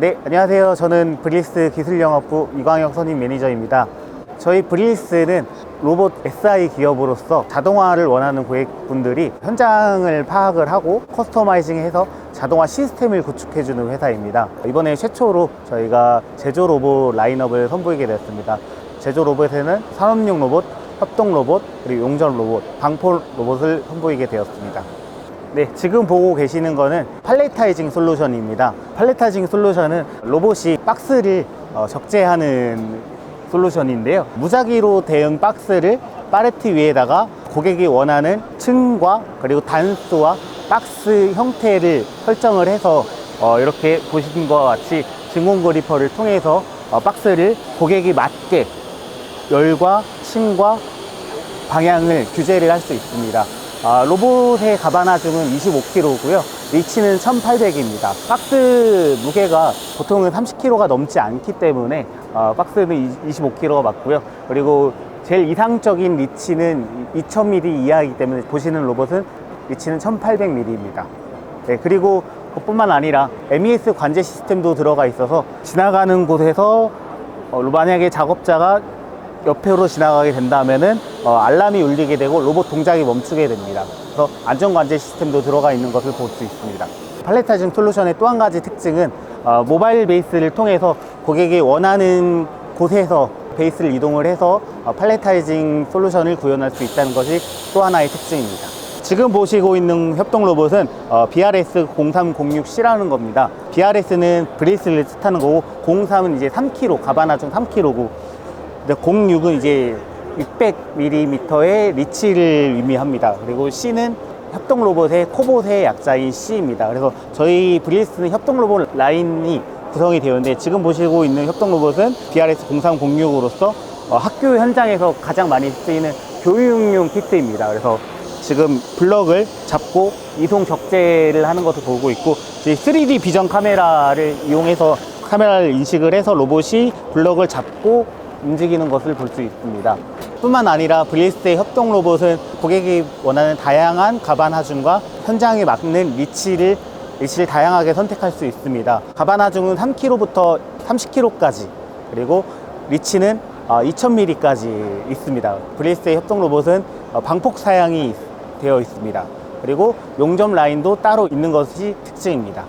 네, 안녕하세요. 저는 브릴스 기술영업부 이광혁 선임 매니저입니다. 저희 브릴스는 로봇 SI 기업으로서 자동화를 원하는 고객분들이 현장을 파악을 하고 커스터마이징해서 자동화 시스템을 구축해주는 회사입니다. 이번에 최초로 저희가 제조 로봇 라인업을 선보이게 되었습니다. 제조 로봇에는 산업용 로봇, 협동 로봇, 그리고 용접 로봇, 방포 로봇을 선보이게 되었습니다. 네, 지금 보고 계시는 거는 팔레타이징 솔루션입니다. 팔레타이징 솔루션은 로봇이 박스를 어, 적재하는 솔루션인데요. 무작위로 대응 박스를 파레트 위에다가 고객이 원하는 층과 그리고 단수와 박스 형태를 설정을 해서 어, 이렇게 보시는 것과 같이 진공 그리퍼를 통해서 어, 박스를 고객이 맞게 열과 층과 방향을 규제를 할 수 있습니다. 아, 로봇의 가바나 중은 25kg고요. 리치는 1800입니다. 박스 무게가 보통은 30kg가 넘지 않기 때문에 어, 박스는 25kg가 맞고요. 그리고 제일 이상적인 리치는 2000mm 이하이기 때문에 보시는 로봇은 리치는 1800mm입니다. 네, 그리고 그뿐만 아니라 MES 관제 시스템도 들어가 있어서 지나가는 곳에서 어, 만약에 작업자가 옆으로 지나가게 된다면은 어, 알람이 울리게 되고 로봇 동작이 멈추게 됩니다. 그래서 안전관제 시스템도 들어가 있는 것을 볼 수 있습니다. 팔레타이징 솔루션의 또 한 가지 특징은 어, 모바일 베이스를 통해서 고객이 원하는 곳에서 베이스를 이동을 해서 어, 팔레타이징 솔루션을 구현할 수 있다는 것이 또 하나의 특징입니다. 지금 보시고 있는 협동 로봇은 어, BRS 0306C라는 겁니다. BRS는 브레이스를 뜻하는 거고 03은 이제 3kg, 가바나 중 3kg고 근데 06은 이제 600mm의 리치를 의미합니다. 그리고 C는 협동 로봇의 코봇의 약자인 C입니다. 그래서 저희 브리스는 협동 로봇 라인이 구성이 되었는데 지금 보시고 있는 협동 로봇은 BRS 0306으로서 어, 학교 현장에서 가장 많이 쓰이는 교육용 키트입니다. 그래서 지금 블럭을 잡고 이송 적재를 하는 것을 보고 있고 이제 3D 비전 카메라를 이용해서 카메라를 인식을 해서 로봇이 블럭을 잡고 움직이는 것을 볼 수 있습니다. 뿐만 아니라 브리스의 협동 로봇은 고객이 원하는 다양한 가반 하중과 현장에 맞는 리치를 리치를 다양하게 선택할 수 있습니다. 가반 하중은 3kg부터 30kg까지 그리고 리치는 2000mm까지 있습니다. 브리스의 협동 로봇은 어, 방폭 사양이 되어 있습니다. 그리고 용접 라인도 따로 있는 것이 특징입니다.